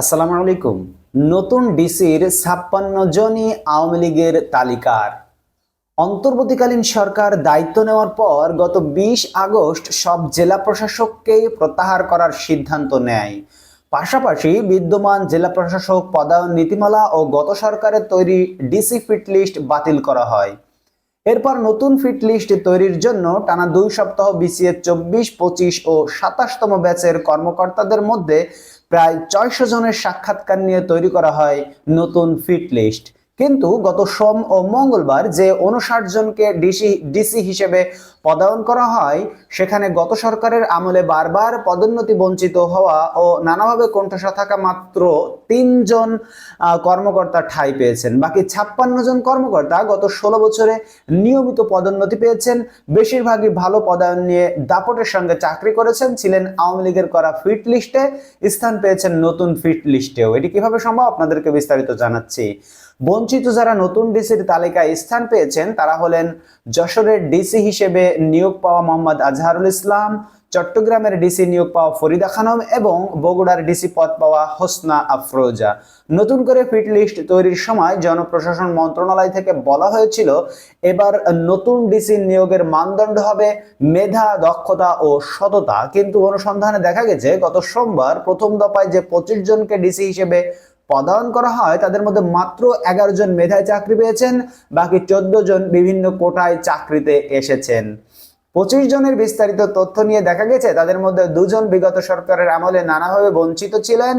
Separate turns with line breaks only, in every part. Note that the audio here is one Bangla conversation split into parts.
আসসালামু আলাইকুম। নতুন ডিসির ছাপ্পান্ন জনই আওয়ামী লীগের তালিকার। অন্তর্বর্তীকালীন সরকার দায়িত্ব নেওয়ার পর গত বিশ আগস্ট সব জেলা প্রশাসককেই প্রত্যাহার করার সিদ্ধান্ত নেয়। পাশাপাশি বিদ্যমান জেলা প্রশাসক পদায়ন নীতিমালা ও গত সরকারের তৈরি ডিসি ফিট লিস্ট বাতিল করা হয়। এরপর নতুন ফিট লিস্ট তৈরির জন্য টানা দুই সপ্তাহ বিসিএ চব্বিশ, পঁচিশ ও সাতাশতম ব্যাচের কর্মকর্তাদের মধ্যে প্রায় ছয়শো জনের সাক্ষাৎকার নিয়ে তৈরি করা হয় নতুন ফিট লিস্ট। কিন্তু গত সোম ও মঙ্গলবার যে উনষাট জনকে ডিসি ডিসি হিসেবে পদায়ন করা হয়, সেখানে গত সরকারের আমলে বারবার পদোন্নতি বঞ্চিত হওয়া ও নানাভাবে কণ্ঠসা থাকা মাত্র তিনজন কর্মকর্তা ঠাঁই পেয়েছেন। বাকি ছাপ্পান্ন জন কর্মকর্তা গত ষোলো বছরে নিয়মিত পদোন্নতি পেয়েছেন। বেশিরভাগই ভালো পদায়ন নিয়ে দাপটের সঙ্গে চাকরি করেছেন। ছিলেন আওয়ামী লীগের করা ফিট লিস্টে স্থান পেয়েছেন নতুন ফিট লিস্টেও। এটি কীভাবে সম্ভব আপনাদেরকে বিস্তারিত জানাচ্ছি। বঞ্চিত যারা নতুন ডিসির তালিকায় স্থান পেয়েছেন, তারা হলেন যশোরের ডিসি হিসেবে নিয়োগ পাওয়া মোহাম্মদ আজহারুল ইসলাম, চট্টগ্রামের ডিসি নিয়োগ পাওয়া ফরিদা খানম এবং বগুড়ার ডিসি পদ পাওয়া হোসনা আফরোজা। নতুন করে ফিট লিস্ট তৈরির সময় জনপ্রশাসন মন্ত্রণালয় থেকে বলা হয়েছিল, এবার নতুন ডিসি নিয়োগের মানদণ্ড হবে মেধা, দক্ষতা ও সততা। কিন্তু অনুসন্ধানে দেখা গেছে, গত সোমবার প্রথম দফায় যে পঁচিশ জনকে ডিসি হিসেবে পদায়ন করা হয়, তাদের মধ্যে মাত্র এগারো জন মেধায় চাকরি পেয়েছেন, বাকি চোদ্দ জন বিভিন্ন কোটায় চাকরিতে এসেছেন। পঁচিশ জনের বিস্তারিত তথ্য নিয়ে দেখা গেছে, তাদের মধ্যে দুজন বিগত সরকারের আমলে নানাভাবে বঞ্চিত ছিলেন।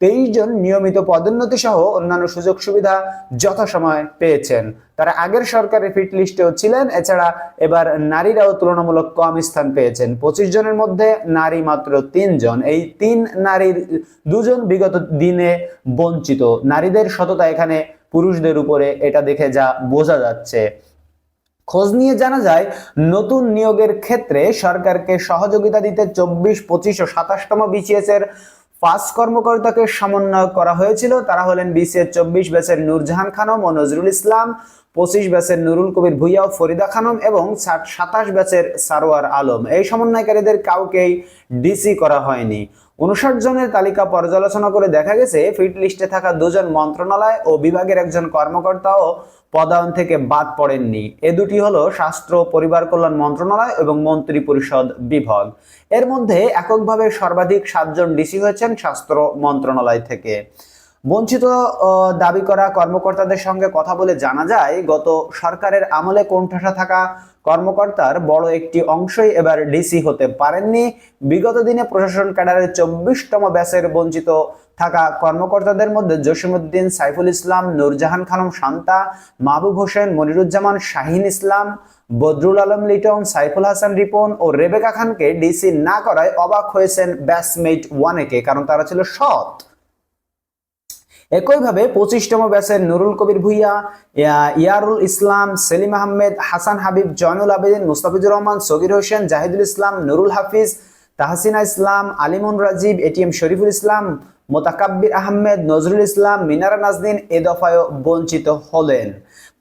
তেইশ জন নিয়মিত পদোন্নতি সহ অন্যান্য সুযোগ সুবিধা যথাসময় পেয়েছেন। তারা আগের সরকারের ফিট লিস্টেও ছিলেন, এছাড়া এবার নারীরাও তুলনামূলক কম স্থান পেয়েছেন। পঁচিশ জনের মধ্যে নারী মাত্র তিনজন এই তিন নারীর দুজন বিগত দিনে বঞ্চিত। নারীদের সততা এখানে পুরুষদের উপরে এটা দেখে যা বোঝা যাচ্ছে। খোঁজ নিয়ে জানা যায়, নতুন নিয়োগের ক্ষেত্রে সরকারকে সহযোগিতা দিতে চব্বিশ, পঁচিশ ও সাতাশতম বিসিএস এর পাঁচ কর্মকর্তাকে সমন্বয় করা হয়েছিল। তারা হলেন বিসিএস চব্বিশ ব্যাচের নূরজাহান খানম ও নজরুল ইসলাম, পঁচিশ ব্যাচের নুরুল কবির ভুইয়া ও ফরিদা খানম এবং সাতাশ ব্যাচের সারোয়ার আলম। এই সমন্বয়কারীদের কাউকেই ডিসি করা হয়নি। উনষাট জনের তালিকা পর্যালোচনা করে দেখা গেছে, ফিট লিস্টে থাকা দুজন মন্ত্রণালয় ও বিভাগের একজন কর্মকর্তাও পদায়ন থেকে বাদ পড়েননি। এ দুটি হলো স্বাস্থ্য, পরিবার কল্যাণ মন্ত্রণালয় এবং মন্ত্রী পরিষদ বিভাগ। এর মধ্যে এককভাবে সর্বাধিক সাতজন ডিসি হয়েছেন স্বাস্থ্য মন্ত্রণালয় থেকে। বঞ্চিত দাবি করা কর্মকর্তাদের সঙ্গে কথা বলে জানা যায়, গত সরকারের আমলে কোণঠাসা থাকা কর্মকর্তার বড় একটি অংশই এবার ডিসি হতে পারেননি। বিগত দিনে প্রশাসন ক্যাডারের চব্বিশতম ব্যাচের বঞ্চিত থাকা কর্মকর্তাদের মধ্যে জসিমুদ্দিন সাইফুল ইসলাম, নূরজাহান খানম শান্তা, মাহবুব হোসেন, মনিরুজ্জামান, শাহিন ইসলাম, বদরুল আলম লিটন, সাইফুল হাসান রিপন ও রেবেকা খানকে ডিসি না করায় অবাক হয়েছেন ব্যাচমেট ওয়ানেকে, কারণ তারা ছিল সৎ। একইভাবে পঁচিশতম ব্যাচের নুরুল কবির ভুইয়া ইয়ারুল ইসলাম, সেলিম আহমেদ, হাসান হাবিব, জয়নুল আবেদিন, মুস্তাফিজুর রহমান, সগির হোসেন, জাহিদুল ইসলাম, নুরুল হাফিজ, তাহসিনা ইসলাম, আলিমুন রাজীব এটিএম শরীফুল ইসলাম মোতাকাব্বির আহমেদ নজরুল ইসলাম মিনারা নাজদিন এ দফায়ও বঞ্চিত হলেন।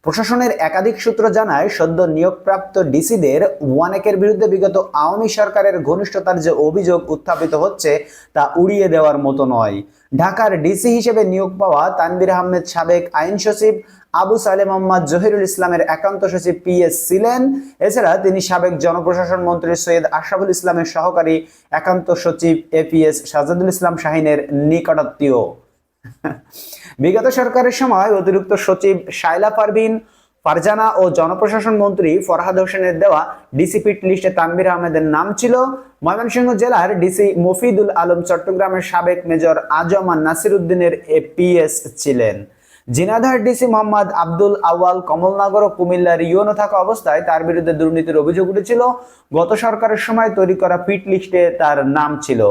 প্রশাসনের একাধিক সূত্র জানায়, সদ্য নিয়োগপ্রাপ্ত ডিসিদের ওয়ানেকের বিরুদ্ধে বিগত আওয়ামী সরকারের ঘনিষ্ঠতার যে অভিযোগ উত্থাপিত হচ্ছে, তা উড়িয়ে দেওয়ার মতো নয়। ঢাকার ডিসি হিসেবে নিয়োগ পাওয়া তানবির আহমেদ সাবেক আইন সচিব, আবু সালে মোহাম্মদ জহিরুল ইসলামের একান্ত সচিব পি এস ছিলেন এছাড়া তিনি সাবেক জনপ্রশাসন মন্ত্রী সৈয়দ আশরাফুল ইসলামের সহকারী একান্ত সচিব এপিএস সাজাদুল ইসলাম শাহিনের নিকটাত্মীয়। বিগত সরকারের সময় অতিরিক্ত সচিব শাইলা পারভিন, ফারজানা ও জনপ্রশাসন মন্ত্রী ফরহাদ হোসেনের দেওয়া ডিসিপিট লিস্টে তানবির আহমেদের নাম ছিল। ময়মনসিংহ জেলার ডিসি মফিদুল আলম চট্টগ্রামের সাবেক মেজর আজমান নাসির উদ্দিনের এপিএস ছিলেন। জিনাধার ডিসি মোহাম্মদ আব্দুল আওয়াল কমলনগর ও কুমিল্লার ইউনো থাকা অবস্থায় তার বিরুদ্ধে দুর্নীতির অভিযোগ উঠেছিল। গত সরকারের সময় তৈরি করা পিট লিস্টে তার নাম ছিল।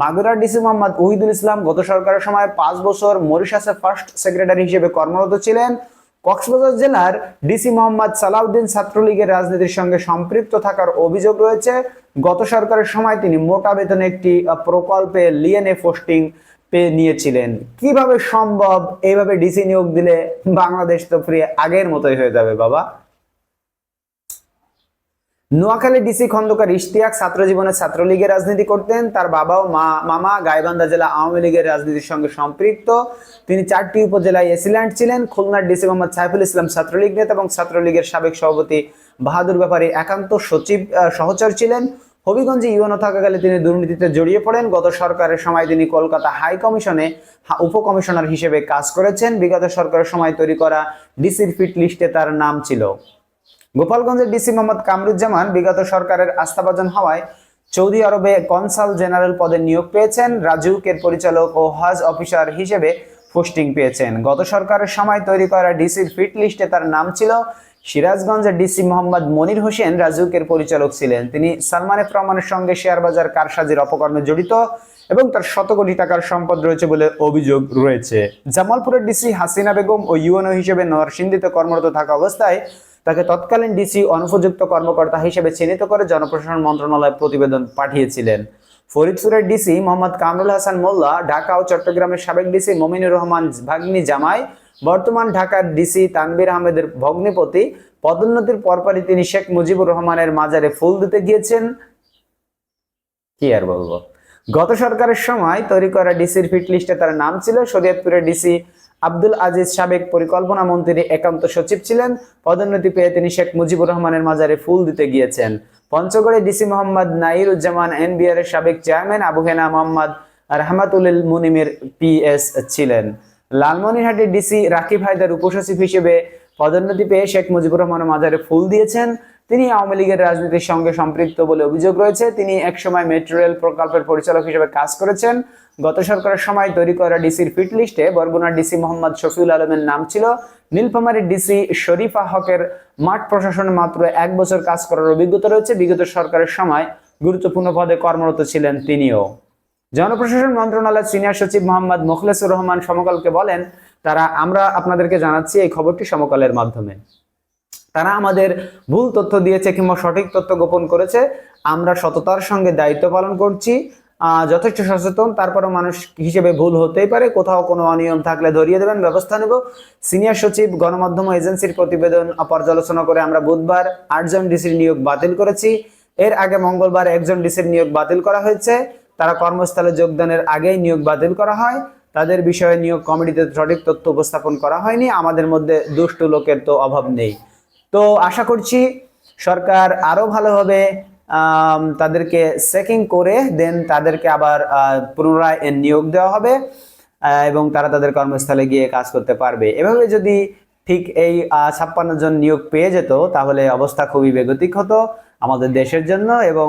মাগুরার ডিসি মোহাম্মদ ওহিদুল ইসলাম গত সরকারের সময় পাঁচ বছর মরিশাসে ফার্স্ট সেক্রেটারি হিসেবে কর্মরত ছিলেন। কক্সবাজার জেলার ডিসি মোহাম্মদ সালাউদ্দিন ছাত্রলীগের রাজনীতির সঙ্গে সম্পৃক্ত থাকার অভিযোগ রয়েছে। গত সরকারের সময় তিনি মোটা বেতনে একটি প্রকল্পে লিএনএ পোস্টিং পেয়ে নিয়েছিলেন। কীভাবে সম্ভব? এইভাবে ডিসি নিয়োগ দিলে বাংলাদেশ তো ফ্রি আগের মতোই হয়ে যাবে বাবা। নোয়াখালী ডিসি খন্দকার ইশতিয়াক ছাত্র জীবনে ছাত্রলীগের রাজনীতি করতেন। তার বাবা ও মা, মামা গাইবান্ধা জেলা আওয়ামী লীগের রাজনীতির সঙ্গে সম্পৃক্ত। তিনি চারটি উপজেলায় এসিল্যান্ড ছিলেন। খুলনার ডিসি মোহাম্মদ সাইফুল ইসলাম ছাত্রলীগ নেতা এবং ছাত্রলীগের সাবেক সভাপতি বাহাদুর ব্যাপারী একান্ত সচিব সহচর ছিলেন। হবিগঞ্জে ইউএনও থাকাকালে তিনি দুর্নীতিতে জড়িয়ে পড়েন। গত সরকারের সময় তিনি কলকাতা হাই কমিশনে উপকমিশনার হিসেবে কাজ করেছেন। বিগত সরকারের সময় তৈরি করা ডিসির ফিট লিস্টে তার নাম ছিল। গোপালগঞ্জের ডিসি মোহাম্মদ কামরুজ্জামান বিগত সরকারের আস্থাভাজন হওয়ায় সৌদি আরবে কনসাল জেনারেল পদে নিয়োগ পেয়েছেন। রাজুকের পরিচালক ও হজ অফিসার হিসেবে পোস্টিং পেয়েছেন। গত সরকারের সময় তৈরি করা ডিসির ফিট লিস্টে তার নাম ছিল সিরাজগঞ্জের ডিসি মোহাম্মদ মনির হোসেন রাজুকের পরিচালক ছিলেন। তিনি সালমান এফ রহমানের সঙ্গে শেয়ার বাজার কারসাজির অপকর্মে জড়িত এবং তার শত কোটি টাকার সম্পদ রয়েছে বলে অভিযোগ রয়েছে। জামালপুরের ডিসি হাসিনা বেগম ও ইউএনও হিসেবে নরসিংদীতে কর্মরত থাকা অবস্থায় তাকে তৎকালীন ডিসি অনুপযুক্ত কর্মকর্তা হিসেবে চিহ্নিত করে জনপ্রশাসন মন্ত্রণালয় প্রতিবেদন পাঠিয়েছিলেন। ফরিদপুরের ডিসি মোহাম্মদ কামরুল হাসান মোল্লা, ঢাকা ও চট্টগ্রামের সাবেক ডিসি মমিনুর রহমান, ভাগ্নি জামাই, বর্তমান ঢাকার ডিসি তানবির আহমেদের ভগ্নিপতি। পদোন্নতির পরপরই তিনি শেখ মুজিবুর রহমানের মাজারে ফুল দিতে গিয়েছেন। কি আর বলব? গত সরকারের সময় তৈরি করা ডিসির ফিট লিস্টে তার নাম ছিল শরীয়তপুরের ডিসি আব্দুল আজিজ সাবেক পরিকল্পনা মন্ত্রী একান্ত সচিব ছিলেন। পদোন্নতি পেয়ে তিনি শেখ মুজিবুর রহমানের মাজারে ফুল দিতে গিয়েছেন। পঞ্চগড়ে ডিসি মোহাম্মদ নাইরুজ্জামান এনবিআর এর সাবেক চেয়ারম্যান আবু হেনা মোহাম্মদ রহমাতুল মুনিমের পিএস ছিলেন। লালমনিরহাটের ডিসি রাকিব হায়দার উপসচিব হিসেবে পদোন্নতি পেয়ে শেখ মুজিবুর রহমানের মাজারে ফুল দিয়েছেন। তিনি আওয়ামী লীগের রাজনীতির সঙ্গে সম্পৃক্ত বলে অভিযোগ রয়েছে। তিনি একসময় মেট্রো রেল প্রকল্পের পরিচালক হিসেবে কাজ করেছেন। গত সরকারের সময় তৈরি করা ডিসির ফিট লিস্টে বরগুনার ডিসি মোহাম্মদ শফিউল আলমের নাম ছিল। নীলফামারীর ডিসি শরীফা হকের মাঠ প্রশাসনে মাত্র এক বছর কাজ করার অভিজ্ঞতা রয়েছে। বিগত সরকারের সময় গুরুত্বপূর্ণ পদে কর্মরত ছিলেন তিনিও। জনপ্রশাসন মন্ত্রণালয়ের সিনিয়র সচিব মোহাম্মদ মোখলেসুর রহমান সমকালকে বলেন, তারা, আমরা আপনাদেরকে জানাচ্ছি এই খবরটি সমকালের মাধ্যমে। তারা আমাদের ভুল তথ্য দিয়েছে কিংবা সঠিক তথ্য গোপন করেছে, আমরা সততার সঙ্গে দায়িত্ব পালন করছি যথেষ্ট সচেতন তারপরে মানুষ হিসেবে ভুল হতেই পারে, কোথাও কোনো অনিয়ম থাকলে ধরিয়ে দেবেন, ব্যবস্থা নেব। সিনিয়র সচিব, গণমাধ্যম এজেন্সির প্রতিবেদন পর্যালোচনা করে আমরা বুধবার আটজন ডিসির নিয়োগ বাতিল করেছি। এর আগে মঙ্গলবার একজন ডিসির নিয়োগ বাতিল করা হয়েছে। তারা কর্মস্থলে যোগদানের আগেই নিয়োগ বাতিল করা হয়। তাদের বিষয়ে নিয়োগ কমিটিতে সঠিক তথ্য উপস্থাপন করা হয়নি। আমাদের মধ্যে দুষ্টু লোকের তো অভাব নেই। তো আশা করছি সরকার আরও ভালোভাবে তাদেরকে চেকিং করে দেন তাদেরকে আবার পুনরায় নিয়োগ দেওয়া হবে এবং তারা তাদের কর্মস্থলে গিয়ে কাজ করতে পারবে। এভাবে যদি ঠিক এই ছাপ্পান্ন জন নিয়োগ পেয়ে যেত, তাহলে অবস্থা খুবই বেগতিক হতো আমাদের দেশের জন্য এবং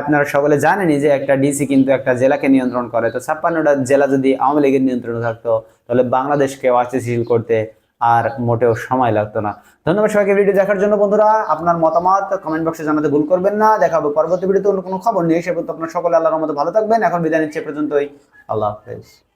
আপনারা সকলে জানেনই যে একটা ডিসি কিন্তু একটা জেলাকে নিয়ন্ত্রণ করে। তো ছাপ্পান্নটা জেলা যদি আওয়ামী লীগের নিয়ন্ত্রণে থাকতো, তাহলে বাংলাদেশকে অস্থিতিশীল করতে আর মোটেও সময় লাগতো না। ধন্যবাদ সবাইকে ভিডিও দেখার জন্য। বন্ধুরা, আপনার মতামত কমেন্ট বক্সে জানাতে ভুল করবেন না। দেখাবো পরবর্তী ভিডিওতে অন্য কোনো খবর নিয়ে। সে পর্যন্ত আপনার সকলে আল্লাহর মতো ভালো থাকবেন। এখন বিদায় নিচ্ছে পর্যন্তই। আল্লাহ হাফেজ।